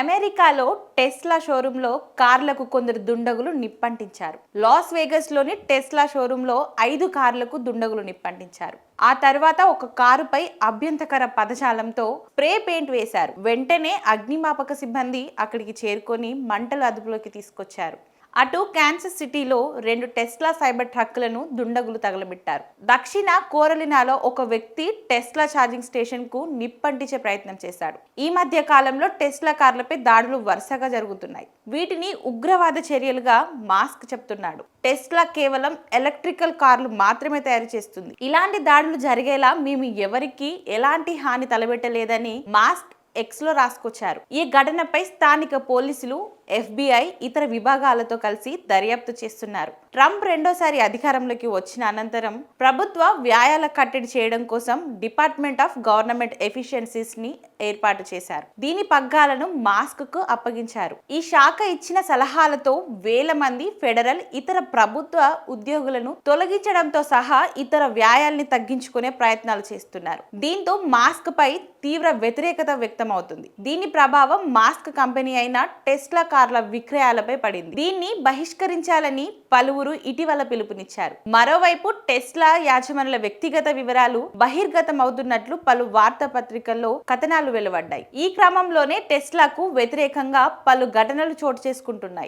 అమెరికాలో టెస్లా షోరూంలో కార్లకు కొందరు దుండగులు నిప్పంటించారు. లాస్ వేగస్లోని టెస్లా షోరూంలో ఐదు కార్లకు దుండగులు నిప్పంటించారు. ఆ తర్వాత ఒక కారుపై అభ్యంతకర పదజాలంతో స్ప్రే పెయింట్ వేశారు. వెంటనే అగ్నిమాపక సిబ్బంది అక్కడికి చేరుకొని మంటలు అదుపులోకి తీసుకొచ్చారు. అటు క్యాన్సర్ సిటీలో రెండు టెస్లా సైబర్ ట్రక్కులను దుండగులు తగలబెట్టారు. దక్షిణ కోరలినాలో ఒక వ్యక్తి టెస్లా ఛార్జింగ్ స్టేషన్కు నిప్పంటించే ప్రయత్నం చేశాడు. ఈ మధ్య కాలంలో టెస్లా కార్లపై దాడులు వరుసగా జరుగుతున్నాయి. వీటిని ఉగ్రవాద చర్యలుగా మాస్క్ చెప్తున్నాడు. టెస్లా కేవలం ఎలక్ట్రికల్ కార్లు మాత్రమే తయారు చేస్తుంది. ఇలాంటి దాడులు జరిగేలా మేము ఎవరికి ఎలాంటి హాని తలబెట్టలేదని మాస్క్ ఎక్స్లో రాసుకొచ్చారు. ఈ ఘటనపై స్థానిక పోలీసులు ఎఫ్బిఐ ఇతర విభాగాలతో కలిసి దర్యాప్తు చేస్తున్నారు. ట్రంప్ రెండోసారి అధికారంలోకి వచ్చిన అనంతరం ప్రభుత్వ వ్యాయాల కట్టడి చేయడం కోసం డిపార్ట్మెంట్ ఆఫ్ గవర్నమెంట్ ఎఫిషియన్సీస్ని ఏర్పాటు చేశారు. దీని పగ్గాలను మాస్క్కు అప్పగించారు. ఈ శాఖ ఇచ్చిన సలహాలతో వేల మంది ఫెడరల్ ఇతర ప్రభుత్వ ఉద్యోగులను తొలగించడంతో సహా ఇతర వ్యాయాల్ని తగ్గించుకునే ప్రయత్నాలు చేస్తున్నారు. దీంతో మాస్క్ పై తీవ్ర వ్యతిరేకత వ్యక్తమవుతుంది. దీని ప్రభావం మాస్క్ కంపెనీ అయిన టెస్లా కార్ల విక్రయాలపై పడింది. దీన్ని బహిష్కరించాలని పలువురు ఇటీవల పిలుపునిచ్చారు. మరోవైపు టెస్లా యాజమానుల వ్యక్తిగత వివరాలు బహిర్గతం అవుతున్నట్లు పలు వార్తాపత్రికల్లో కథనాలు వెలువడ్డాయి. ఈ క్రమంలోనే టెస్లాకు వ్యతిరేకంగా పలు ఘటనలు చోటు చేసుకుంటున్నాయి.